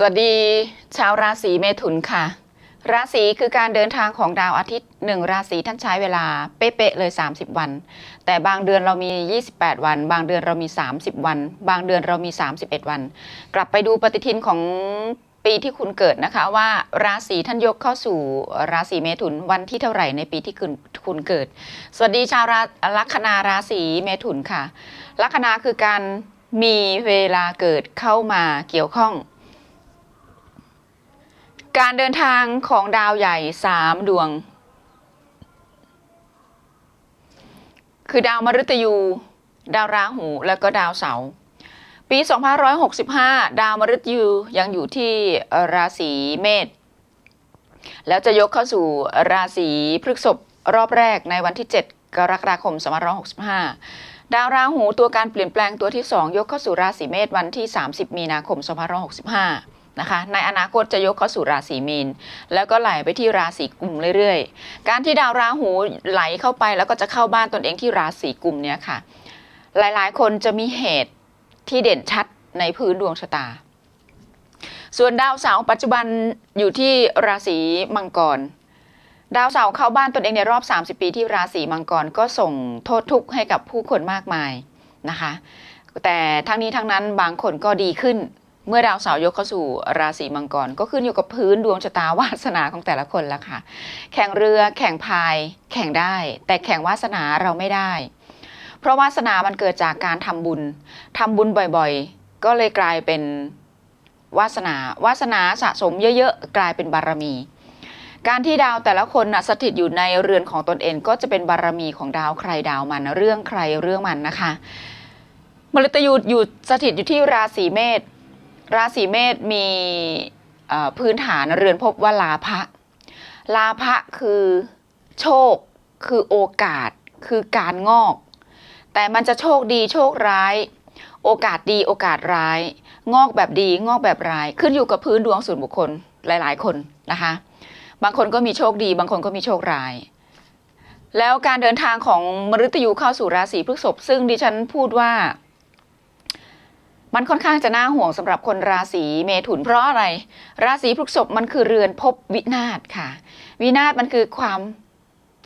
สวัสดีชาวราศีเมถุนค่ะ ราศีคือการเดินทางของดาวอาทิตย์หนึ่งราศีท่านใช้เวลาเป๊ะๆเลย 30 วัน แต่บางเดือนเรามี 28 วัน บางเดือนเรามี 30 วัน บางเดือนเรามี 31 วัน กลับไปดูปฏิทินของปีที่คุณเกิดนะคะว่าราศีท่านยกเข้าสู่ราศีเมถุนวันที่เท่าไหร่ในปีที่คุณคุณเกิด สวัสดีชาวราลัคนาราศีเมถุนค่ะ ลัคนาคือการมีเวลาเกิดเข้ามาเกี่ยวข้อง การเดินทางของดาวใหญ่สามดวง คือดาวมฤตยู ดาวราหู แล้วก็ดาวเสาร์ปี 2565 ดาวมฤตยูยังอยู่ที่ราศีเมษแล้วจะยกเข้าสู่ราศีพฤษภรอบแรกในวันที่ 7 กรกฎาคม 2565 ดาวราหูตัวการเปลี่ยนแปลงตัวที่ 2 ยกเข้าสู่ราศีเมษวันที่ 30 มีนาคม 2565 นะคะในอนาคตจะยกเข้าสู่ราศีมีน แล้วก็ไหลไปที่ราศีกุมเรื่อยๆ การที่ดาวราหูไหลเข้าไปแล้วก็จะเข้าบ้านตนเองที่ราศีกุมเนี่ยค่ะ หลายๆ คนจะมีเหตุที่เด่นชัดในพื้นดวงชะตา ส่วนดาวเสาร์ปัจจุบันอยู่ที่ราศีมังกร ดาวเสาร์เข้าบ้านตนเองในรอบ 30 ปีที่ราศีมังกรก็ส่งโทษทุกข์ให้กับผู้คนมากมายนะคะแต่ทั้งนี้ทั้งนั้นบางคนก็ดีขึ้น เมื่อดาวเสาร์ยกเข้าสู่ราศีมังกร ก็ขึ้นอยู่กับพื้นดวงชะตาวาสนาของแต่ละคนแล้วค่ะ แข่งเรือแข่งพาย แข่งได้ แต่แข่งวาสนาเราไม่ได้ เพราะวาสนามันเกิดจากการทำบุญทำบุญบ่อยๆ ก็เลยกลายเป็นวาสนาวาสนาสะสมเยอะๆ กลายเป็นบารมี การที่ดาวแต่ละคนนะสถิตอยู่ในเรือนของตนเองก็จะเป็นบารมีของดาวใครดาวมันเรื่องใครเรื่องมันนะคะมฤตยูอยู่สถิตอยู่ที่ราศีเมษ ราศีเมษมีพื้นฐานเรือนพบว่าลาภะลาภะคือโชค คือโอกาส คือการงอก แต่มันจะโชคดีโชคร้าย โอกาสดีโอกาสร้าย งอกแบบดีงอกแบบร้าย ขึ้นอยู่กับพื้นดวงส่วนบุคคลหลาย ๆ คนนะคะ บางคนก็มีโชคดี บางคนก็มีโชคร้าย แล้วการเดินทางของมฤตยูเข้าสู่ราศีพฤษภซึ่งดิฉันพูดว่า มันค่อนข้างจะน่าห่วงสำหรับคนราศีเมถุนเพราะอะไร ราศีพฤษภมันคือเรือนภพวินาศค่ะ วินาศมันคือความ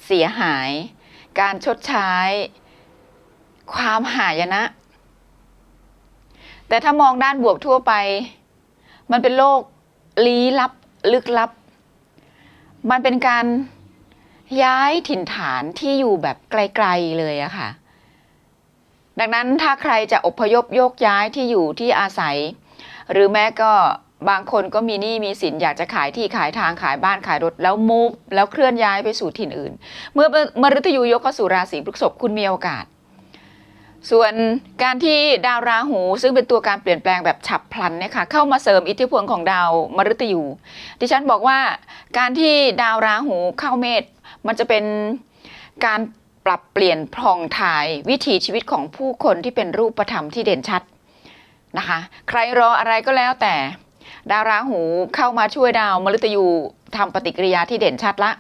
เสียหาย การชดใช้ ความหายนะ แต่ถ้ามองด้านบวกทั่วไป มันเป็นโลกลี้ลับลึกลับ มันเป็นการย้ายถิ่นฐานที่อยู่แบบไกล ๆ เลยอะค่ะ ดังนั้นถ้าใครจะอพยพโยกย้ายที่อยู่ที่อาศัย หรือแม้ก็บางคนก็มีหนี้มีสินอยากจะขายที่ขายทางขายบ้านขายรถแล้วมูฟแล้วเคลื่อนย้ายไปสู่ถิ่นอื่น เมื่อมฤตยูยกเข้าสู่ราศีพฤษภคุณมีโอกาส ส่วนการที่ดาวราหูซึ่งเป็นตัวการเปลี่ยนแปลงแบบฉับพลันเนี่ยค่ะเข้ามาเสริมอิทธิพลของดาวมฤตยูดิฉันบอกว่าการที่ดาวราหูเข้าเมษมันจะเป็นการ ปรับเปลี่ยนพองถ่ายวิถีชีวิตของผู้คนที่เป็นรูปธรรมที่เด่นชัดนะคะ ใครรออะไรก็แล้วแต่ ดาวราหูเข้ามาช่วยดาวมฤตยูทำปฏิกิริยาที่เด่นชัดละ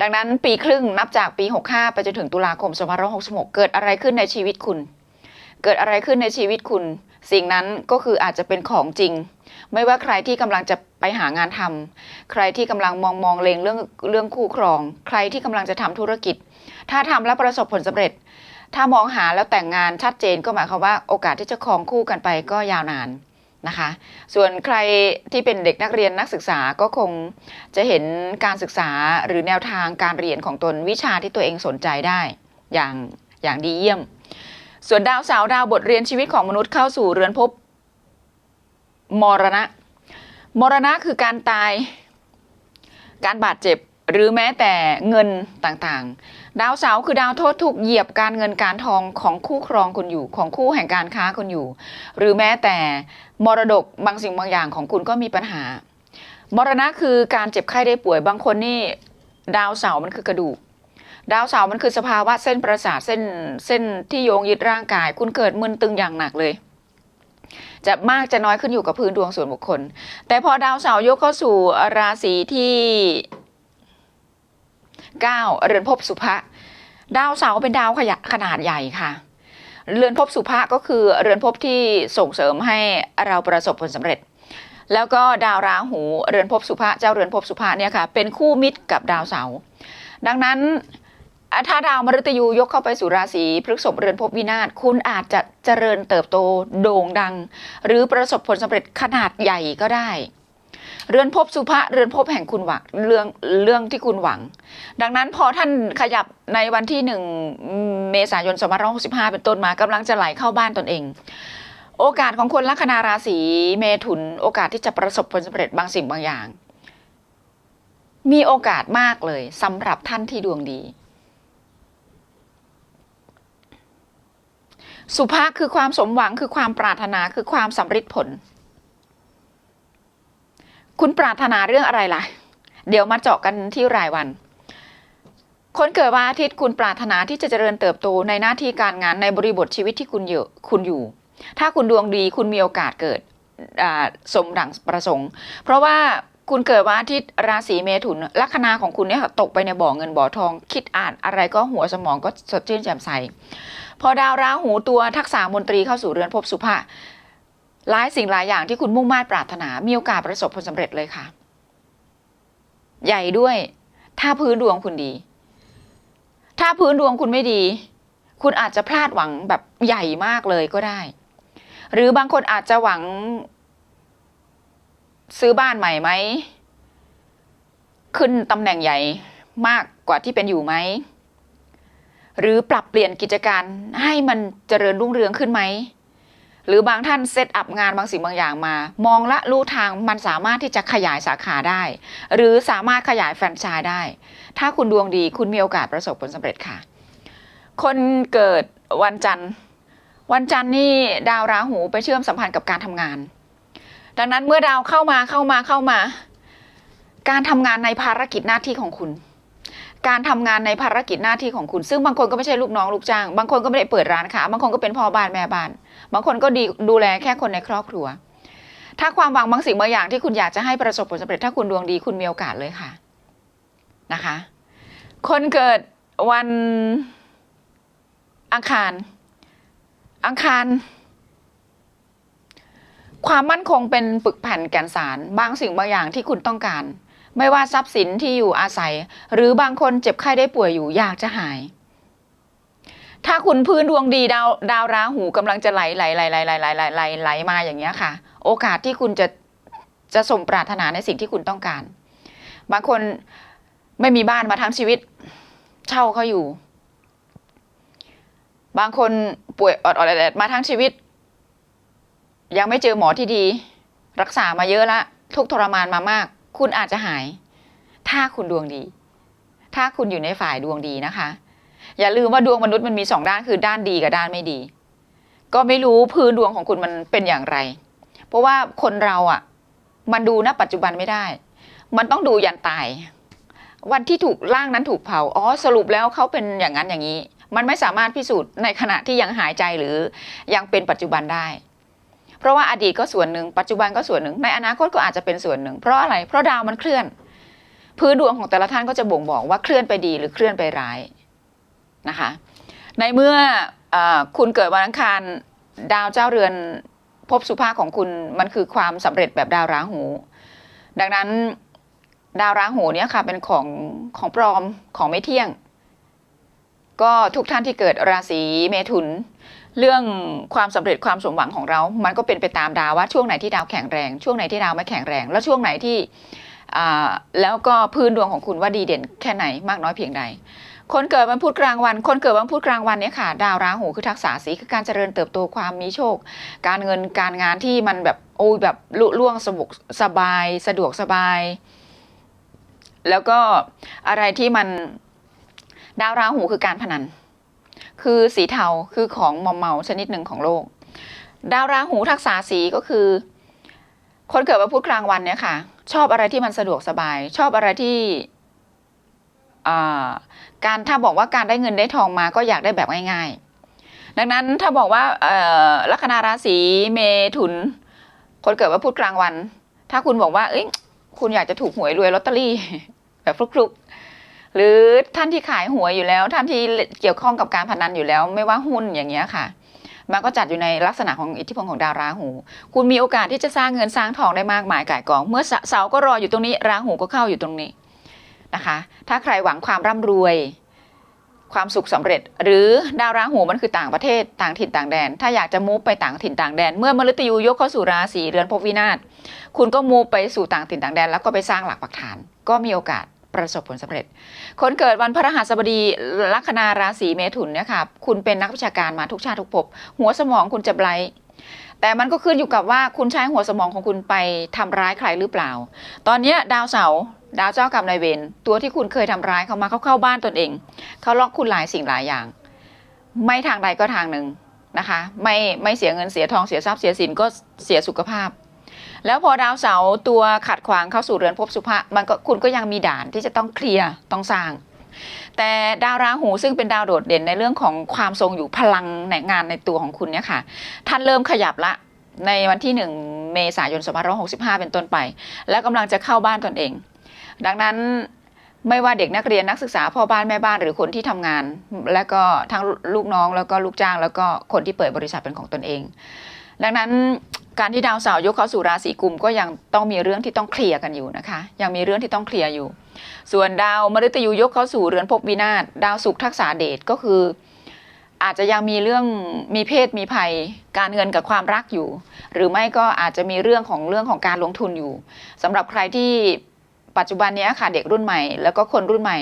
ดังนั้นปีครึ่งนับจากปี 65 ไปจนถึงตุลาคม2566 เกิดอะไรขึ้นในชีวิตคุณ เกิดอะไรขึ้นในชีวิตคุณ สิ่งนั้นก็คืออาจจะเป็นของจริง ไม่ว่าใครที่กำลังจะไปหางานทำใครที่กำลังมองมองเลงเรื่องเรื่องคู่ครอง ใครที่กำลังจะทำธุรกิจ ถ้าทำแล้วประสบผลสำเร็จ ถ้ามองหาแล้วแต่งงานชัดเจนก็หมายความว่าโอกาสที่จะครองคู่กันไปก็ยาวนานนะคะ ส่วนใครที่เป็นเด็กนักเรียนนักศึกษาก็คงจะเห็นการศึกษาหรือแนวทางการเรียนของตนวิชาที่ตัวเองสนใจได้อย่างอย่างดีเยี่ยม ส่วนดาวสาร์ดาวบทเรียนชีวิตของมนุษย์เข้าสู่เรือนภพมรณะ มรณะคือการตาย การบาดเจ็บ หรือแม้แต่เงินต่างๆ ดาวเสาร์คือดาวโทษถูกเหยียบการเงินการทองของคู่ครองคุณอยู่ของคู่แห่งการค้าคุณอยู่ หรือแม้แต่มรดกบางสิ่งบางอย่างของคุณก็มีปัญหามรณะคือการเจ็บไข้ได้ป่วยบางคนนี่ดาวเสาร์มันคือกระดูกดาวเสาร์มันคือสภาวะเส้นประสาทเส้นเส้นที่โยงยึดร่างกาย คุณเกิดมึนตึงอย่างหนักเลย จะมากจะน้อยขึ้นอยู่กับพื้นดวงส่วนบุคคล แต่พอดาวเสาร์ยกเข้าสู่ราศีที่ 9 เรือนภพสุภะดาวเสาร์เป็นดาวขยะขนาดใหญ่ค่ะ เรือนภพสุภะก็คือเรือนภพที่ส่งเสริมให้เราประสบผลสำเร็จ แล้วก็ดาวราหูเรือนภพสุภะเจ้าเรือนภพสุภะเนี่ยค่ะเป็นคู่มิตรกับดาวเสาร์ดังนั้นถ้าดาวมฤตยูยกเข้าไปสู่ราศีพฤษภเรือนภพวินาศคุณอาจจะเจริญเติบโตโด่งดัง หรือประสบผลสำเร็จขนาดใหญ่ก็ได้ เรือนภพสุภะเรือนภพแห่งคุณหวังเรื่องเรื่องที่คุณหวัง ดังนั้นพอท่านขยับในวันที่หนึ่งเมษายน2565เป็นต้นมากำลังจะไหลเข้าบ้านตนเอง โอกาสของคนลัคนาราศีเมถุน โอกาสที่จะประสบผลสำเร็จบางสิ่งบางอย่าง มีโอกาสมากเลยสำหรับท่านที่ดวงดีสุภาคือความสมหวังคือความปรารถนาคือความสำเร็จผล คุณปรารถนาเรื่องอะไรล่ะ เดี๋ยวมาเจาะกันที่รายวัน คนเกิดวันอาทิตย์คุณปรารถนาที่จะเจริญเติบโตในหน้าที่การงานในบริบทชีวิตที่คุณอยู่คุณอยู่ ถ้าคุณดวงดีคุณมีโอกาสเกิดสมดังประสงค์ เพราะว่าคุณเกิดวันอาทิตย์ราศีเมถุนลัคนาของคุณเนี่ยตกไปในบ่อเงินบ่อทอง คิดอ่านอะไรก็หัวสมองก็สดชื่นแจ่มใส พอดาวราหูตัวทักษะมนตรีเข้าสู่เรือนภพสุภะ หลายสิ่งหลายอย่างที่คุณมุ่งมา่ปรารถนา มีโอกาสประสบผลสำเร็จเลยค่ะ ใหญ่ด้วย ถ้าพื้นดวงคุณดี ถ้าพื้นดวงคุณไม่ดี คุณอาจจะพลาดหวังแบบใหญ่มากเลยก็ได้ หรือบางคนอาจจะหวัง ซื้อบ้านใหม่ไหม ขึ้นตำแหน่งใหญ่มากกว่าที่เป็นอยู่ไหม หรือปรับเปลี่ยนกิจการให้มันเจริญรุ่งเรืองขึ้นไหม หรือบางท่านเซตอัพงานบางสิ่งบางอย่างมา มองละลู่ทางมันสามารถที่จะขยายสาขาได้ หรือสามารถขยายแฟรนไชส์ได้ ถ้าคุณดวงดีคุณมีโอกาสประสบผลสำเร็จค่ะ คนเกิดวันจันทร์ วันจันทร์นี่ดาวราหูไปเชื่อมสัมพันธ์กับการทำงาน ดังนั้นเมื่อดาวเข้ามาเข้ามาเข้ามา การทำงานในภารกิจหน้าที่ของคุณ การทำงานในภารกิจหน้าที่ของคุณ ซึ่งบางคนก็ไม่ใช่ลูกน้องลูกจ้าง บางคนก็ไม่ได้เปิดร้านค้าบางคนก็เป็นพ่อบ้านแม่บ้าน บางคนก็ดีดูแลแค่คนในครอบครัว ถ้าความหวังบางสิ่งบางอย่างที่คุณอยากจะให้ประสบผลสำเร็จถ้าคุณดวงดีคุณมีโอกาสเลยค่ะนะคะ คนเกิดวันอังคาร อังคารความมั่นคงเป็นปึกแผ่นแก่นสาร บางสิ่งบางอย่างที่คุณต้องการ ไม่ว่าทรัพย์สินที่อยู่อาศัย หรือบางคนเจ็บไข้ได้ป่วยอยู่อยากจะหาย ถ้าคุณพื้นดวงดีดาวดาวราหูกำลังจะไหลไหลไหลไหลไหลไหลไหลไหลไหลมาอย่างเงี้ยค่ะ โอกาสที่คุณจะจะสมปรารถนาในสิ่งที่คุณต้องการ บางคนไม่มีบ้านมาทั้งชีวิต เช่าเขาอยู่ บางคนป่วยอดอดแอดๆมาทั้งชีวิต ยังไม่เจอหมอที่ดี รักษามาเยอะละทุกทรมานมามาก คุณอาจจะหาย ถ้าคุณดวงดี ถ้าคุณอยู่ในฝ่ายดวงดีนะคะ อย่าลืมว่าดวงมนุษย์มันมีสองด้านคือด้านดีกับด้านไม่ดี ก็ไม่รู้พื้นดวงของคุณมันเป็นอย่างไร เพราะว่าคนเราอะ่ะ มันดูณปัจจุบันไม่ได้ มันต้องดูยันตาย วันที่ถูกร่างนั้นถูกเผาอ๋อสรุปแล้วเขาเป็นอย่างนั้นอย่างนี้ มันไม่สามารถพิสูจน์ในขณะที่ยังหายใจหรือยังเป็นปัจจุบันได้ เพราะว่าอดีตก็ส่วนหนึ่งปัจจุบันก็ส่วนหนึ่งในอนาคตก็อาจจะเป็นส่วนหนึ่ง เพราะอะไรเพราะดาวมันเคลื่อน พื้นดวงของแต่ละท่านก็จะบ่งบอกว่าเคลื่อนไปดีหรือเคลื่อนไปร้ายนะคะ ในเมื่ออคุณเกิดวันอังคารดาวเจ้าเรือนภพสุภาของคุณมันคือความสำเร็จแบบดาวราหู ดังนั้นดาวราหูเนี่ยค่ะเป็นของของปลอมของไม่เที่ยง ก็ทุกท่านที่เกิดราศีเมถุน เรื่องความสำเร็จความสมหวังของเรา มันก็เป็นไปตามดาวว่าช่วงไหนที่ดาวแข็งแรง ช่วงไหนที่ดาวไม่แข็งแรง แล้วช่วงไหนที่แล้วก็พื้นดวงของคุณว่าดีเด่นแค่ไหนมากน้อยเพียงใด คนเกิดวันพุธกลางวัน คนเกิดวันพุธกลางวันเนี่ยค่ะ ดาวราหูคือทักษะสีคือการเจริญเติบโตความมีโชค การเงินการงานที่มันแบบโอ้ยแบบลุล่วงสะดวกสบาย สะดวกสบาย แล้วก็อะไรที่มันดาวราหูคือการพนัน คือสีเทาคือของมอมเมาชนิดหนึ่งของโลก ดาวราหูทักษะสีก็คือ คนเกิดวันพุธกลางวันเนี่ยค่ะ ชอบอะไรที่มันสะดวกสบาย ชอบอะไรที่การถ้าบอกว่าการได้เงินได้ทองมาก็อยากได้แบบง่าย ๆ ดังนั้นถ้าบอกว่าลัคนาราศีเมถุน คนเกิดวันพุธกลางวัน ถ้าคุณบอกว่าเอ้ยคุณอยากจะถูกหวยรวยลอตเตอรี่ แบบฟลุกๆ หรือท่านที่ขายหวยอยู่แล้ว ท่านที่เกี่ยวข้องกับการพนันอยู่แล้ว ไม่ว่าหุ้นอย่างเงี้ยค่ะ มันก็จัดอยู่ในลักษณะของอิทธิพลของดาวราหู คุณมีโอกาสที่จะสร้างเงินสร้างทองได้มากมายก่ายกอง เมื่อเสาก็รออยู่ตรงนี้ ราหูก็เข้าอยู่ตรงนี้นะคะ ถ้าใครหวังความร่ำรวย ความสุขสำเร็จ หรือดาวราหูมันคือต่างประเทศต่างถิ่นต่างแดน ถ้าอยากจะมูฟไปต่างถิ่นต่างแดน เมื่อมฤตยูยกเข้าสู่ราศีเรือนภพวินาศคุณก็มูฟไปสู่ต่างถิ่นต่างแดน แล้วก็ไปสร้างหลักปักฐาน ก็มีโอกาส ประสบผลสำเร็จ คนเกิดวันพฤหัสบดีลัคนาราศีเมถุนเนี่ยค่ะคุณเป็นนักวิชาการมาทุกชาติทุกภพหัวสมองคุณจะไบรท์แต่มันก็ขึ้นอยู่กับว่าคุณใช้หัวสมองของคุณไปทำร้ายใครหรือเปล่า ตอนนี้ดาวเสาร์ดาวเจ้ากรรมนายเวรตัวที่คุณเคยทำร้ายเขามาเขาเข้าบ้านตนเอง เขาล็อกคุณหลายสิ่งหลายอย่าง ไม่ทางใดก็ทางหนึ่งนะคะ ไม่ไม่เสียเงินเสียทองเสียทรัพย์เสียสินก็เสียสุขภาพ แล้วพอดาวเสาร์ตัวขัดขวางเข้าสู่เรือนภพสุภะมันก็คุณก็ยังมีด่านที่จะต้องเคลียร์ต้องสร้าง แต่ดาวราหูซึ่งเป็นดาวโดดเด่นในเรื่องของความทรงอยู่พลังในงานในตัวของคุณเนี่ยค่ะ ท่านเริ่มขยับละในวันที่ 1 เมษายน2565 เป็นต้นไป แล้วกำลังจะเข้าบ้านตนเอง ดังนั้นไม่ว่าเด็กนักเรียนนักศึกษาพ่อบ้านแม่บ้านหรือคนที่ทำงาน และก็ทั้งลูกน้องแล้วก็ลูกจ้าง แล้วก็คนที่เปิดบริษัทเป็นของตนเอง ดังนั้นการที่ดาวเสาร์ยกเข้าสู่ราศีกุมก็ยังต้องมีเรื่องที่ต้องเคลียร์กันอยู่นะคะ ยังมีเรื่องที่ต้องเคลียร์อยู่ ส่วนดาวมฤตยูยกเข้าสู่เรือนภพวินาศดาวศุกร์ทักษาเดชก็คือ อาจจะยังมีเรื่องมีเพศมีภัย การเงินกับความรักอยู่ หรือไม่ก็อาจจะมีเรื่องของเรื่องของการลงทุนอยู่สำหรับใครที่ปัจจุบันนี้ค่ะเด็กรุ่นใหม่ แล้วก็คนรุ่นใหม่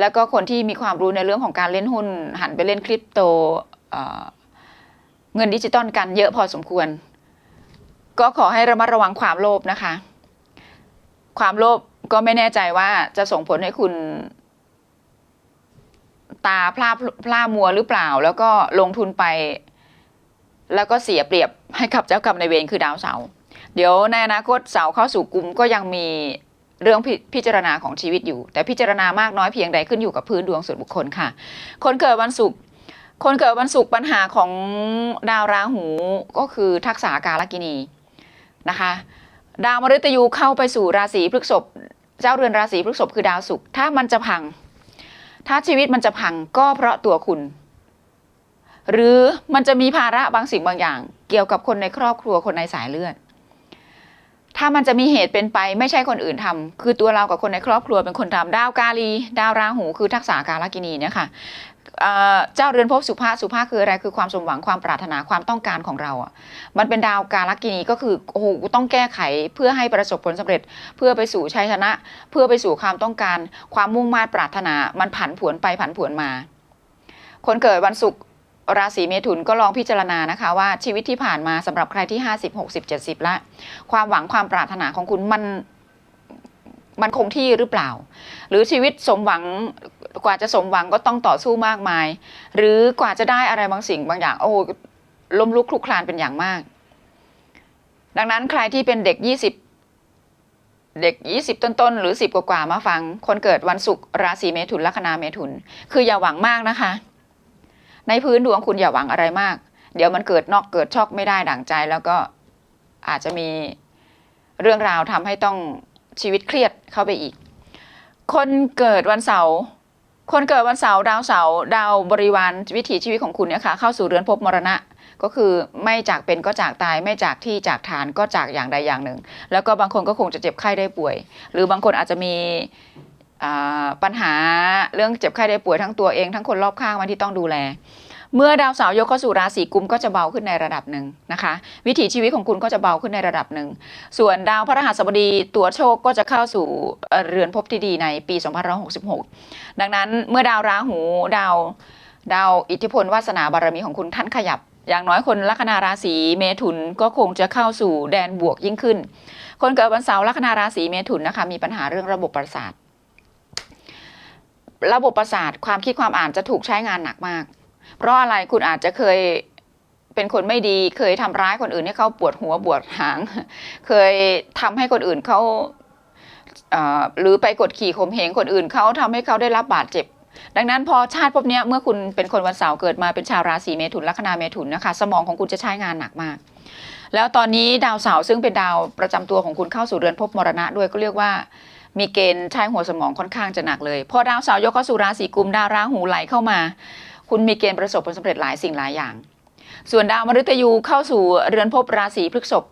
แล้วก็คนที่มีความรู้ในเรื่องของการเล่นหุ้นหันไปเล่นคริปโต เงินดิจิตอลกันเยอะพอสมควร ก็ขอให้ระมัดระวังความโลภนะคะ ความโลภก็ไม่แน่ใจว่าจะส่งผลให้คุณตาพลาดพลามัวหรือเปล่า แล้วก็ลงทุนไป แล้วก็เสียเปรียบให้กับเจ้ากรรมในเวรคือดาวเสาร์เดี๋ยวในอนาคตเสาร์เข้าสู่กลุ่มก็ยังมีเรื่องพิพิจารณาของชีวิตอยู่ แต่พิจารณามากน้อยเพียงใดขึ้นอยู่กับพื้นดวงส่วนบุคคลค่ะ คนเกิดวันศุกร์ คนเกิดวันศุกร์ปัญหาของดาวราหูก็คือทักษะการกินีนะคะ ดาวมฤตยูเข้าไปสู่ราศีพฤษภเจ้าเรือนราศีพฤษภคือดาวศุกร์ถ้ามันจะพัง ถ้าชีวิตมันจะพังก็เพราะตัวคุณ หรือมันจะมีภาระบางสิ่งบางอย่าง เกี่ยวกับคนในครอบครัวคนในสายเลือด ถ้ามันจะมีเหตุเป็นไปไม่ใช่คนอื่นทำคือตัวเรากับคนในครอบครัวเป็นคนทำดาวกาลี ดาวราหูคือทักษะการกินีเนี่ยค่ะ เจ้าเรือนภพสุภาพสุภาพคืออะไรคือความสมหวังความปรารถนาความต้องการของเราอะมันเป็นดาวการกินีก็คือโอ้โหต้องแก้ไขเพื่อให้ประสบผลสำเร็จ เพื่อไปสู่ชัยชนะ เพื่อไปสู่ความต้องการ ความมุ่งมา่ปรารถนา มันผันผวนไปผันผวนมา คนเกิดวันศุกร์ราศีเมถุนก็ลองพิจารณานะคะว่าชีวิตที่ผ่านมาสำหรับใครที่ 50 60 70 ละความหวังความปรารถนาของคุณมันมันคงที่หรือเปล่า หรือชีวิตสมหวัง กว่าจะสมหวังก็ต้องต่อสู้มากมาย หรือกว่าจะได้อะไรบางสิ่งบางอย่าง โอ้ล้มลุกคลุกคลานเป็นอย่างมาก ดังนั้นใครที่เป็นเด็ก 20 เด็ก 20 ต้นๆ หรือ 10 กว่าๆมาฟัง คนเกิดวันศุกร์ราศีเมถุนลัคนาเมถุน คืออย่าหวังมากนะคะ ในพื้นดวงคุณอย่าหวังอะไรมาก เดี๋ยวมันเกิดนอกเกิดช็อกไม่ได้ดั่งใจ แล้วก็อาจจะมีเรื่องราวทำให้ต้องชีวิตเครียดเข้าไปอีก คนเกิดวันเสาร์ คนเกิดวันเสาร์ดาวเสาร์ดาวบริวารวิถีชีวิตของคุณเนี่ยค่ะเข้าสู่เรือนภพมรณะ ก็คือไม่จากเป็นก็จากตายไม่จากที่จากฐานก็จากอย่างใดอย่างหนึ่ง แล้วก็บางคนก็คงจะเจ็บไข้ได้ป่วย หรือบางคนอาจจะมีปัญหาเรื่องเจ็บไข้ได้ป่วยทั้งตัวเองทั้งคนรอบข้างมาที่ต้องดูแล เมื่อดาวเสาร์ยกเข้าสู่ราศีกุมก็จะเบาขึ้นในระดับหนึ่งนะคะ วิถีชีวิตของคุณก็จะเบาขึ้นในระดับหนึ่ง ส่วนดาวพระรหัสบดีตัวโชคก็จะเข้าสู่เรือนภพที่ดีในปี 2566 ดังนั้นเมื่อดาวราหูดาวดาวอิทธิพลวาสนาบารมีของคุณท่านขยับ อย่างน้อยคนลัคนาราศีเมถุนก็คงจะเข้าสู่แดนบวกยิ่งขึ้น คนเกิดวันเสาร์ลัคนาราศีเมถุนนะคะมีปัญหาเรื่องระบบประสาท ระบบประสาทความคิดความอ่านจะถูกใช้งานหนักมาก เพราะอะไรคุณอาจจะเคยเป็นคนไม่ดี เคยทำร้ายคนอื่นให้เขาปวดหัวปวดหาง เคยทำให้คนอื่นเขาหรือไปกดขี่ข่มเหงคนอื่นเขาทำให้เขาได้รับบาดเจ็บ ดังนั้นพอชาติภพเนี้ยเมื่อคุณเป็นคนวันเสาร์เกิดมาเป็นชาวราศีเมถุนลัคนาเมถุนนะคะสมองของคุณจะใช้งานหนักมาก แล้วตอนนี้ดาวเสาร์ซึ่งเป็นดาวประจำตัวของคุณเข้าสู่เรือนภพมรณะด้วยก็เรียกว่ามีเกณฑ์ใช้หัวสมองค่อนข้างจะหนักเลย พอดาวเสาร์ยกเข้าสู่ราศีกุมดาวราหูไหลเข้ามา คุณมีเกณฑ์ประสบผลสำเร็จหลายสิ่งหลายอย่าง ส่วนดาวมฤตยูเข้าสู่เรือนภพราศีพฤษภ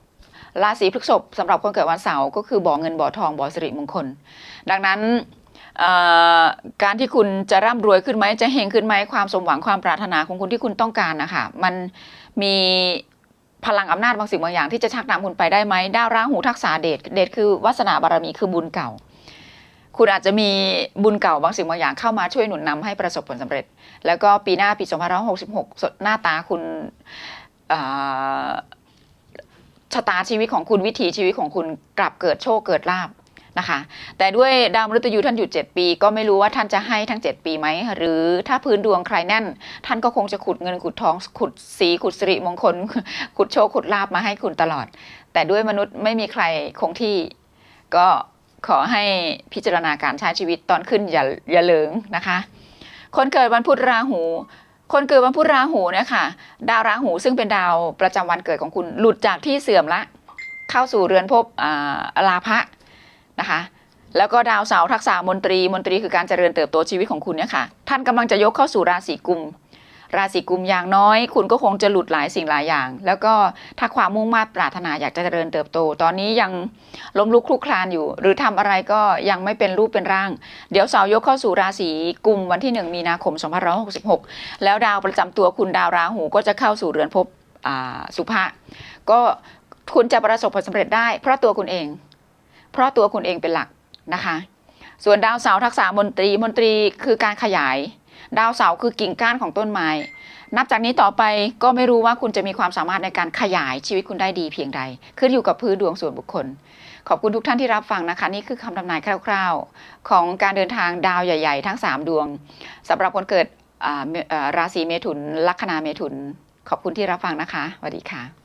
ราศีพฤษภสำหรับคนเกิดวันเสาร์ก็คือบ่อเงินบ่อทองบ่อสิริมงคล ดังนั้นการที่คุณจะร่ำรวยขึ้นไหมจะเฮงขึ้นไหมความสมหวังความปรารถนาของคุณที่คุณต้องการนะคะมันมีพลังอำนาจบางสิ่งบางอย่างที่จะชักนำคุณไปได้ไหมดาวราหูทักษะเดชเดชคือวาสนาบารมีคือบุญเก่า คุณอาจจะมีบุญเก่าบางสิ่งบางอย่างเข้ามาช่วยหนุนนำให้ประสบผลสำเร็จ แล้วก็ปีหน้าปี2566 หน้าตาคุณชะตาชีวิตของคุณวิถีชีวิตของคุณกลับเกิดโชคเกิดลาบนะคะแต่ด้วยดาวมฤตยูท่านอยู่7ปี ก็ไม่รู้ว่าท่านจะให้ทั้ง 7 ปีไหม หรือถ้าพื้นดวงใครแน่น ท่านก็คงจะขุดเงินขุดทองขุดสีขุดสิริมงคล ขุดโชคขุดลาบมาให้คุณตลอด แต่ด้วยมนุษย์ไม่มีใครคงที่ก็ ขอให้พิจารณาการใช้ชีวิตตอนขึ้นอย่าอย่าเลิงนะคะ คนเกิดวันพุธราหู คนเกิดวันพุธราหูเนี่ยค่ะ ดาวราหูซึ่งเป็นดาวประจำวันเกิดของคุณหลุดจากที่เสื่อมละ เข้าสู่เรือนภพอลาภะนะคะ แล้วก็ดาวเสาร์ทักษะมนตรีมนตรีคือการเจริญเติบโตชีวิตของคุณเนี่ยค่ะ ท่านกำลังจะยกเข้าสู่ราศีกุม ราศีกุมอย่างน้อย คุณก็คงจะหลุดหลายสิ่งหลายอย่าง แล้วก็ถ้าความมุ่งมา่นปรารถนาอยากจะเจริญเติบโต ตอนนี้ยังล้มลุกคลุกคลานอยู่ หรือทำอะไรก็ยังไม่เป็นรูปเป็นร่าง เดี๋ยวเสาร์ยกเข้าสู่ราศีกุมวันที่ 1 มีนาคม2566 แล้วดาวประจำตัวคุณดาวราหูก็จะเข้าสู่เรือนภพสุภะก็คุณจะประสบผลสำเร็จได้ เพราะตัวคุณเอง เพราะตัวคุณเองเป็นหลักนะคะ ส่วนดาวเสาร์ทักษะมนตรีมนตรีคือการขยาย ดาวเสาร์คือกิ่งก้านของต้นไม้ นับจากนี้ต่อไปก็ไม่รู้ว่าคุณจะมีความสามารถในการขยายชีวิตคุณได้ดีเพียงใด ขึ้นอยู่กับพื้นดวงส่วนบุคคล ขอบคุณทุกท่านที่รับฟังนะคะ นี่คือคำทำนายคร่าว ๆ ของการเดินทางดาวใหญ่ ๆ ทั้ง 3 ดวงสำหรับคนเกิดราศีเมถุนลัคนาเมถุน ขอบคุณที่รับฟังนะคะสวัสดีค่ะ